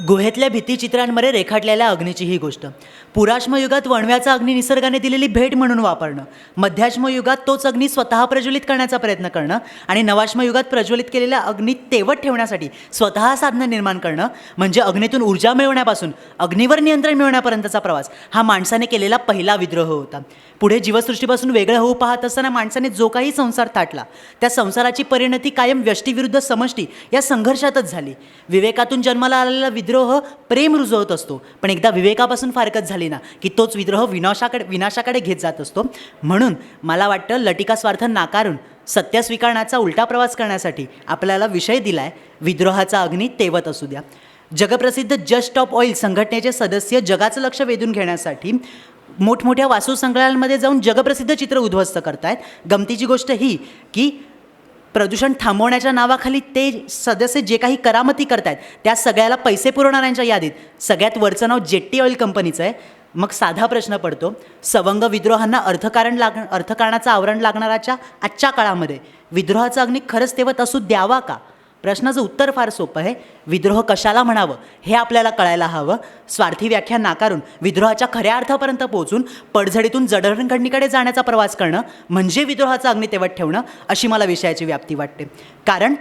गुहेतल्या भित्तीचित्रांमध्ये रेखाटलेल्या अग्नीची ही गोष्ट. पुराश्मयुगात वणव्याचा अग्नी निसर्गाने दिलेली भेट म्हणून वापरणं. मध्याश्मयुगात तोच अग्नी स्वतः प्रज्वलित करण्याचा प्रयत्न करणं आणि नवाश्मयुगात प्रज्वलित केलेल्या अग्नी तेवत ठेवण्यासाठी स्वतः साधनं निर्माण करणं म्हणजे अग्नीतून ऊर्जा मिळवण्यापासून अग्नीवर नियंत्रण मिळवण्यापर्यंतचा प्रवास हा माणसाने केलेला पहिला विद्रोह होता. पुढे जीवसृष्टीपासून वेगळं होऊ पाहत असताना माणसाने जो काही संसार थाटला त्या संसाराची परिणती कायम व्यष्टीविरुद्ध समष्टी या संघर्षातच झाली. विवेकातून जन्माला आलेला विद्रोह प्रेम रुजवत असतो. पण एकदा विवेकापासून फारकत झाली ना की तोच विद्रोह विनाशाकडे विनाशाकडे घेत जात असतो. म्हणून मला वाटतं लटिका स्वार्थ नाकारून सत्य स्वीकारण्याचा उलटा प्रवास करण्यासाठी आपल्याला विषय दिलाय विद्रोहाचा अग्नी तेवत असू द्या. जगप्रसिद्ध जस्ट ऑफ ऑइल संघटनेचे सदस्य जगाचं लक्ष वेधून घेण्यासाठी मोठमोठ्या वास्तू जाऊन जगप्रसिद्ध चित्र उद्ध्वस्त करतायत. गमतीची गोष्ट ही की प्रदूषण थांबवण्याच्या नावाखाली ते सदस्य जे काही करामती करतायत त्या सगळ्याला पैसे पुरवणाऱ्यांच्या यादीत. सगळ्यात वरचं नाव जेट्टी ऑइल कंपनीचं आहे. मग साधा प्रश्न पडतो सवंग विद्रोहांना अर्थकारण लाग अर्थकारणाचं आवरण लागणाराच्या आजच्या काळामध्ये विद्रोहाचा अग्नी खरंच तेवत असू द्यावा का? प्रश्नाचं उत्तर फार सोपं आहे. विद्रोह कशाला म्हणावं? हे आपल्याला कळायला हवं. स्वार्थी व्याख्या नाकारून विद्रोहाच्या खऱ्या अर्थापर्यंत पोहोचून पडझडीतून जडणघडणीकडे जाण्याचा प्रवास करणं म्हणजे विद्रोहाचा अग्नी ठेवणं अशी मला विषयाची व्याप्ती वाटते. कारण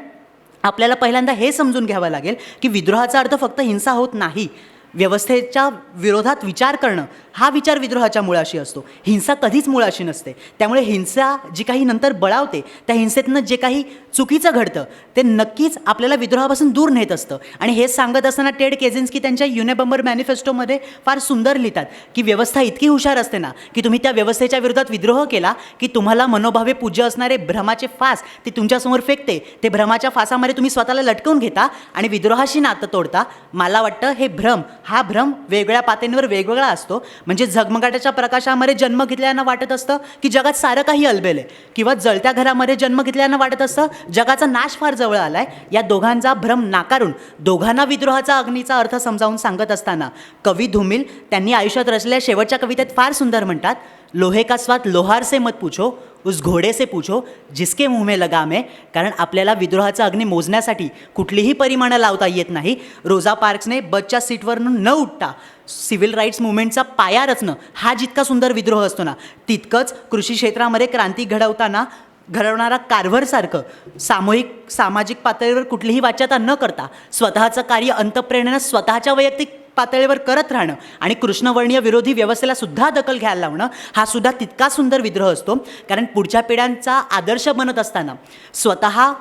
आपल्याला पहिल्यांदा हे समजून घ्यावं लागेल की विद्रोहाचा अर्थ फक्त हिंसा होत नाही. व्यवस्थेच्या विरोधात विचार करणं हा विचार विद्रोहाच्या मुळाशी असतो. हिंसा कधीच मुळाशी नसते. त्यामुळे हिंसा जी काही नंतर बळावते त्या हिंसेतनं जे काही चुकीचं घडतं ते नक्कीच आपल्याला विद्रोहापासून दूर नेत असतं. आणि हे सांगत असताना टेड केझिन्स्की त्यांच्या युनेबंबर मॅनिफेस्टोमध्ये फार सुंदर लिहितात की व्यवस्था इतकी हुशार असते ना की तुम्ही त्या व्यवस्थेच्या विरोधात विद्रोह केला की तुम्हाला मनोभावे पूज्य असणारे भ्रमाचे फास ते तुमच्यासमोर फेकते ते भ्रमाच्या फासामध्ये तुम्ही स्वतःला लटकवून घेता आणि विद्रोहाशी नातं तोडता. मला वाटतं हे भ्रम हा भ्रम वेगळ्या पातळींवर वेगवेगळा असतो. म्हणजे झगमगाटाच्या प्रकाशामध्ये जन्म घेतल्यानं वाटत असतं की जगात सारं काही अलबेल आहे. किंवा जळत्या घरामध्ये जन्म घेतल्यानं वाटत असतं जगाचा नाश फार जवळ आलाय. या दोघांचा भ्रम नाकारून दोघांना विद्रोहाचा अग्नीचा अर्थ समजावून सांगत असताना कवी धुमिल त्यांनी आयुष्यात रचलेल्या शेवटच्या कवितेत फार सुंदर म्हणतात लोहे का स्वाद लोहार से मत पूछो उस घोडे से पूछो जिसके मुंह में लगाम आहे कारण आपल्याला विद्रोहाचा अग्नी मोजण्यासाठी कुठलीही परिमाणं लावता येत नाही. रोजा पार्क्सने बसच्या सीटवरून न उठता सिव्हिल राईट्स मुवमेंटचा पाया रचणं हा जितका सुंदर विद्रोह असतो ना तितकंच कृषी क्षेत्रामध्ये क्रांती घडवताना घडवणारा कारभारसारखं सामूहिक सामाजिक पातळीवर कुठलीही वाच्यता न करता स्वतःचं कार्य अंतप्रेरणेनं स्वतःच्या वैयक्तिक पातळीवर करत राहणं आणि कृष्णवर्णीय विरोधी व्यवस्थेला सुद्धा दखल घ्यायला लावणं हा सुद्धा तितका सुंदर विद्रोह असतो. कारण पुढच्या पिढ्यांचा आदर्श बनत असताना स्वतः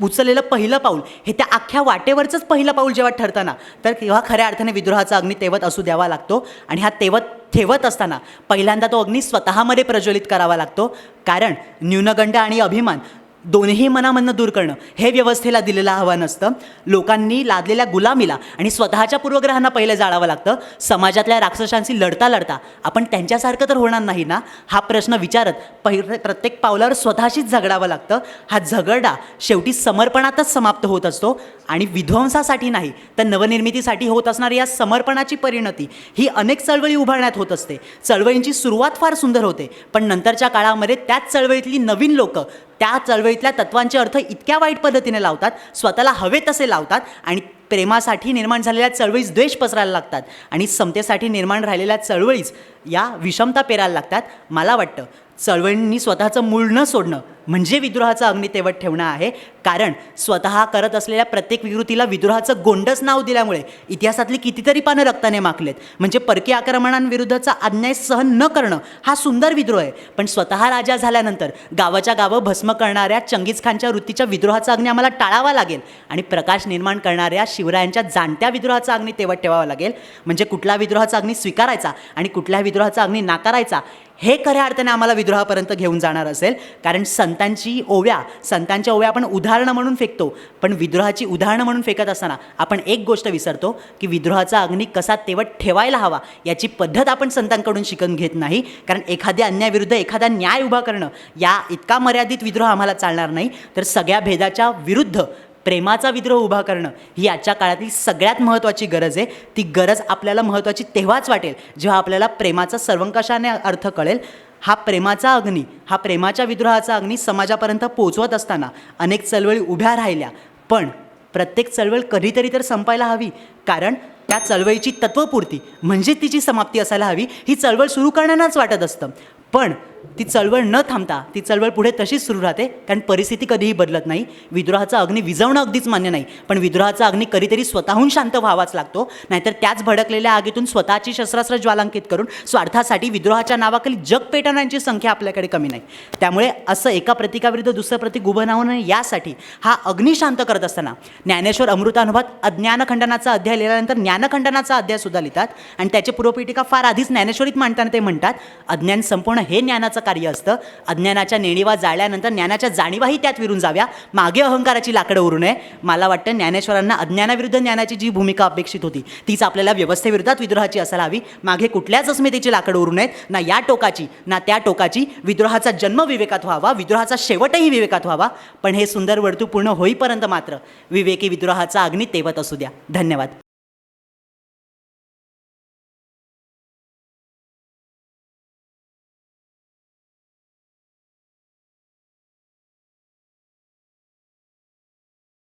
उचललेलं पहिलं पाऊल हे त्या अख्ख्या वाटेवरचंच पहिलं पाऊल जेव्हा ठरताना तर तेव्हा खऱ्या अर्थाने विद्रोहाचा अग्नी तेवत असू द्यावा लागतो आणि हा तेवत ठेवत असताना पहिल्यांदा तो अग्नी स्वतःमध्ये प्रज्वलित करावा लागतो. कारण न्यूनगंड आणि अभिमान दोन्ही मनामधनं दूर करणं हे व्यवस्थेला दिलेलं आव्हान असतं. लोकांनी लादलेल्या गुलामीला आणि स्वतःच्या पूर्वग्रहांना पहिले जाळावं लागतं. समाजातल्या राक्षसांशी लढता लढता आपण त्यांच्यासारखं तर होणार नाही ना? हा प्रश्न विचारत पहिले प्रत्येक पावलावर स्वतःशीच झगडावं लागतं. हा झगडा शेवटी समर्पणातच समाप्त होत असतो आणि विध्वंसासाठी नाही तर नवनिर्मितीसाठी होत असणारी या समर्पणाची परिणती ही अनेक चळवळी उभारण्यात होत असते. चळवळींची सुरुवात फार सुंदर होते पण नंतरच्या काळामध्ये त्याच चळवळीतली नवीन लोकं त्या चळवळीतल्या तत्वांचे अर्थ इतक्या वाईट पद्धतीने लावतात स्वतःला हवे तसे लावतात आणि प्रेमासाठी निर्माण झालेल्या चळवळीस द्वेष पसरायला लागतात. आणि समतेसाठी निर्माण राहिलेल्या चळवळीस या विषमता पेरायला लागतात. मला वाटतं चळवळींनी स्वतःचं मूळ न सोडणं म्हणजे विद्रोहाचं अग्नी तेवत ठेवणं आहे. कारण स्वतः करत असलेल्या प्रत्येक विकृतीला विद्रोहाचं गोंडच नाव दिल्यामुळे इतिहासातली कितीतरी पानं रक्ताने माखलेत. म्हणजे परकीय आक्रमणांविरुद्धचा अन्याय सहन न करणं हा सुंदर विद्रोह आहे. पण स्वतः राजा झाल्यानंतर गावाच्या गावं भस्म करणाऱ्या चंगीज खानच्या वृत्तीच्या विद्रोहाचा अग्नी आम्हाला टाळावा लागेल. आणि प्रकाश निर्माण करणाऱ्या शिवरायांच्या जाणत्या विद्रोहाचा अग्नी तेवत ठेवावा लागेल. म्हणजे कुठला विद्रोहाचा अग्नी स्वीकारायचा आणि कुठल्या विद्रोहाचा अग्नी नाकारायचा हे खऱ्या अर्थाने आम्हाला विद्रोहापर्यंत घेऊन जाणार असेल. कारण संतांची ओव्या संतांच्या ओव्या आपण उदाहरणं म्हणून फेकतो. पण विद्रोहाची उदाहरणं म्हणून फेकत असताना आपण एक गोष्ट विसरतो की विद्रोहाचा अग्नी कसा तेवट ठेवायला हवा याची पद्धत आपण संतांकडून शिकून घेत नाही. कारण एखाद्या अन्यायाविरुद्ध एखादा न्याय उभा करणं या इतका मर्यादित विद्रोह आम्हाला चालणार नाही. तर सगळ्या भेदाच्या विरुद्ध प्रेमाचा विद्रोह उभा करणं ही आजच्या काळातली सगळ्यात महत्त्वाची गरज आहे. ती गरज आपल्याला महत्त्वाची तेव्हाच वाटेल जेव्हा आपल्याला प्रेमाचा सर्वंकषाने अर्थ कळेल. हा प्रेमाचा अग्नी हा प्रेमाच्या विद्रोहाचा अग्नी समाजापर्यंत पोचवत असताना अनेक चळवळी उभ्या राहिल्या. पण प्रत्येक चळवळ कधीतरी तर संपायला हवी कारण त्या चळवळीची तत्वपूर्ती म्हणजे तिची समाप्ती असायला हवी ही चळवळ सुरू करण्यानाच वाटत असतं. पण ती चळवळ न थांबता ती चळवळ पुढे तशीच सुरू राहते. कारण परिस्थिती कधीही बदलत नाही. विद्रोहाचा अग्नी विझवणं अगदीच मान्य नाही. पण विद्रोहाचा अग्नी कधीतरी स्वतःहून शांत व्हावाच लागतो. नाहीतर त्याच भडकलेल्या आगीतून स्वतःची शस्त्रास्त्र ज्वालांकित करून स्वार्थासाठी विद्रोहाच्या नावाखाली जग पेटवण्याची संख्या आपल्याकडे कमी नाही. त्यामुळे असं एका प्रतिकाविरुद्ध दुसरं प्रतीक उभं राहू नये यासाठी हा अग्नी शांत करत असताना ज्ञानेश्वर अमृतानुभवात अज्ञानखंडनाचा अध्याय लिहिल्यानंतर ज्ञानखंडनाचा अध्याय सुद्धा लिहितात. आणि त्याची पूर्वपीठिका फार आधीच ज्ञानेश्वरीत मांडताना ते म्हणतात अज्ञान संपूर्ण हे अज्ञानाचं कार्य असतं. अज्ञानाच्या नेणीवा जाळल्यानंतर ज्ञानाच्या जाणीवाही त्यात विरून जाव्या. मागे अहंकाराची लाकडं उरू नये. मला वाटतं ज्ञानेश्वरांना अज्ञानाविरुद्ध ज्ञानाची जी भूमिका अपेक्षित होती तीच आपल्याला व्यवस्थेविरोधात विद्रोहाची असायला हवी. मागे कुठल्याच अस्मितेची लाकडं उरू नयेत. ना या टोकाची ना त्या टोकाची. विद्रोहाचा जन्म विवेकात व्हावा. विद्रोहाचा शेवटही विवेकात व्हावा. पण हे सुंदर वर्तू पूर्ण होईपर्यंत मात्र विवेकी विद्रोहाचा अग्नी तेवत असू द्या. धन्यवाद.